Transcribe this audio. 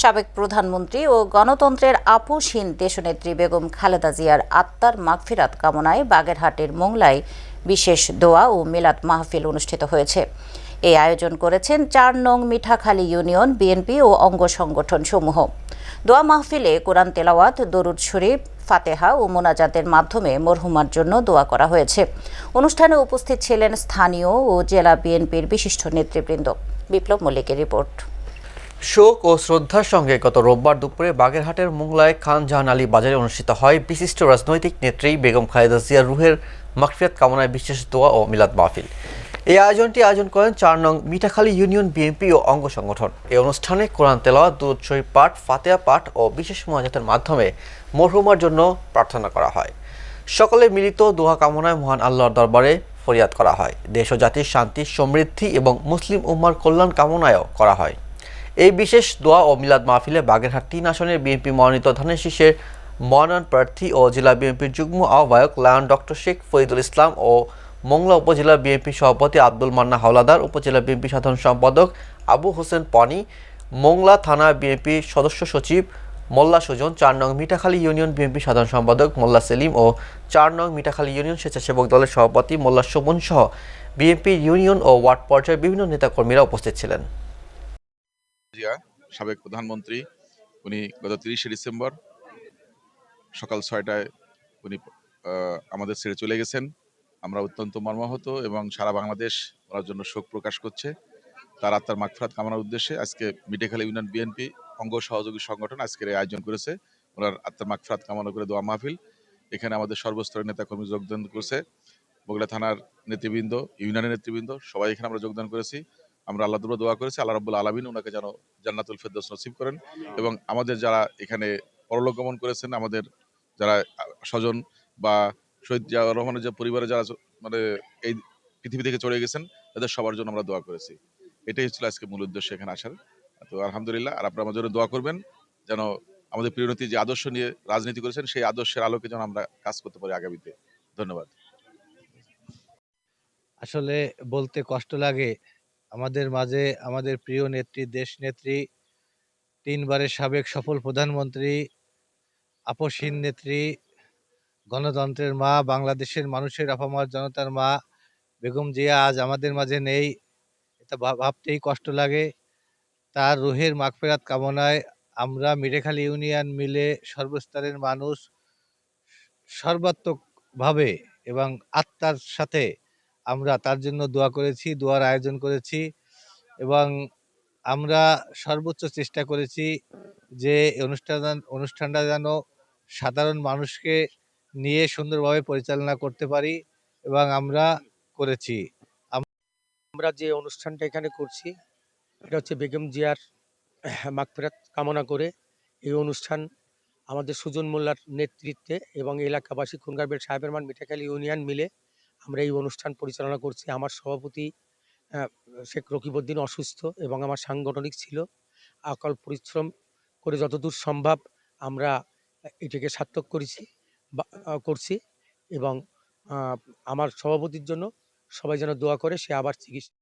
সাবেক প্রধানমন্ত্রী ও গণতন্ত্রের আপোষহীন দেশনেত্রী বেগম খালেদা জিয়ার আত্মার মাগফিরাত কামনায় বাগেরহাটের মোংলায় বিশেষ দোয়া ও মিলাদ মাহফিল অনুষ্ঠিত হয়েছে। এই আয়োজন করেছেন চার নং মিঠাখালী ইউনিয়ন, বিএনপি ও অঙ্গ সংগঠন সমূহ দোয়া মাহফিলে কোরআন তেলাওয়াত, দরুদ শরীফ, ফাতেহা ও মোনাজাতের মাধ্যমে মরহুমার জন্য দোয়া করা হয়েছে। অনুষ্ঠানে উপস্থিত ছিলেন স্থানীয় ও জেলা বিএনপির বিশিষ্ট নেতৃবৃন্দ। বিপ্লব মল্লিকের রিপোর্ট। শোক ও শ্রদ্ধার সঙ্গে গত রোববার দুপুরে বাগেরহাটের মোংলায় খান জাহান আলী বাজারে অনুষ্ঠিত হয় বিশিষ্ট রাজনৈতিক নেত্রী বেগম খালেদা জিয়ার রুহের মাকফিয়াত কামনায় বিশেষ দোয়া ও মিলাদ মাহফিল। এই আয়োজনটি আয়োজন করেন চার নং মিঠাখালী ইউনিয়ন বিএনপি ও অঙ্গ সংগঠন। এই অনুষ্ঠানে কোরআন তেলাওয়াত দুধ শরীফ পাঠ ফাতেয়া পাঠ ও বিশেষ মোনাজাতের মাধ্যমে মরহুমার জন্য প্রার্থনা করা হয়। সকলে মিলিত দোয়া কামনায় মহান আল্লাহর দরবারে ফরিয়াদ করা হয়। দেশ ও জাতির শান্তি, সমৃদ্ধি এবং মুসলিম উম্মার কল্যাণ কামনায়ও করা হয়। এই বিশেষ দোয়া ও মিলাদ মাহফিলে বাগেরহাট তিন আসনের বিএনপি মনোনীত ধানের শীষের মনোনয়ন প্রার্থী ও জেলা বিএনপির যুগ্ম আহ্বায়ক লায়ন ডক্টর শেখ ফরিদুল ইসলাম ও মোংলা উপজেলা বিএনপি সভাপতি আব্দুল মান্না হাওলাদার, উপজেলা বিএনপি সাধারণ সম্পাদক আবু হোসেন পনি, মোংলা থানা বিএনপি সদস্য সচিব মোল্লা সুজন, চার নং মিঠাখালী ইউনিয়ন বিএনপি সাধারণ সম্পাদক মোল্লা সেলিম ও চার নং মিঠাখালী ইউনিয়ন স্বেচ্ছাসেবক দলের সভাপতি মোল্লা শোভন সহ বিএনপি ইউনিয়ন ও ওয়ার্ড পর্যায়ের বিভিন্ন নেতাকর্মীরা উপস্থিত ছিলেন। জিয়া, সাবেক প্রধানমন্ত্রী, উনি গত তিরিশে ডিসেম্বর সকাল ছয়টায় উনি আমাদের ছেড়ে চলে গেছেন। আমরা অত্যন্ত মর্মাহত এবং সারা বাংলাদেশ ওনার জন্য শোক প্রকাশ করছে। তার আত্মার মাগফিরাত কামনার উদ্দেশ্যে আজকে মিটেখালী ইউনিয়ন বিএনপি অঙ্গ সহযোগী সংগঠন আজকের এই আয়োজন করেছে। ওনার আত্মার মাগফিরাত কামনা করে দোয়া মাহফিল। এখানে আমাদের সর্বস্তরের নেতাকর্মী যোগদান করেছে। বগুড়া থানার নেতৃবৃন্দ, ইউনিয়নের নেতৃবৃন্দ, সবাই এখানে আমরা যোগদান করেছি। আমরা আল্লাহ দুবার দোয়া করেছি, আল্লাহ রব্বুল আলমিন ওনাকে যেন জান্নাতুল ফেরদৌস নসিব করেন এবং আমাদের যারা এখানে পরলোক গমন করেছেন, আমাদের যারা স্বজন বা শহীদ রহমানের যে পরিবারে যারা মানে এই পৃথিবী থেকে চলে গেছেন, তাদের সবার জন্য আমরা দোয়া করেছি। এটাই হচ্ছিল আজকে মূল উদ্দেশ্য এখানে আসার। তো আলহামদুলিল্লাহ, আর আপনারা জন্য দোয়া করবেন যেন আমাদের প্রিয়নীতি যে আদর্শ নিয়ে রাজনীতি করেছেন, সেই আদর্শের আলোকে যেন আমরা কাজ করতে পারি আগামীতে। ধন্যবাদ। আসলে বলতে কষ্ট লাগে আমাদের মাঝে আমাদের প্রিয় নেত্রী, দেশ নেত্রী, তিনবারের সাবেক সফল প্রধানমন্ত্রী, আপসহীন নেত্রী, গণতন্ত্রের মা, বাংলাদেশের মানুষের আপামার জনতার মা, বেগম জিয়া আজ আমাদের মাঝে নেই। এটা ভাবতেই কষ্ট লাগে। তার রুহের মাগফেরাত কামনায় আমরা মিরেখালী ইউনিয়ন মিলে সর্বস্তরের মানুষ সর্বাত্মকভাবে এবং আত্মার সাথে আমরা তার জন্য দোয়া করেছি, দোয়ার আয়োজন করেছি এবং আমরা সর্বোচ্চ চেষ্টা করেছি যে অনুষ্ঠান, অনুষ্ঠানটা যেন সাধারণ মানুষকে নিয়ে সুন্দরভাবে পরিচালনা করতে পারি এবং আমরা করেছি। আমরা যে অনুষ্ঠানটা এখানে করছি, এটা হচ্ছে বেগম জিয়ার মাগফিরাত কামনা করে এই অনুষ্ঠান আমাদের সুজন মোল্লার নেতৃত্বে এবং এলাকাবাসী খুনগারবেল সাহেবের মান মিঠাখালী ইউনিয়ন মিলে আমরা এই অনুষ্ঠান পরিচালনা করছি। আমার সভাপতি শেখ রকিবউদ্দিন অসুস্থ এবং আমার সাংগঠনিক ছিল। অকাল পরিশ্রম করে যতদূর সম্ভব আমরা এটিকে সার্থক করেছি করছি এবং আমার সভাপতির জন্য সবাই যেন দোয়া করে সে আবার চিকিৎসা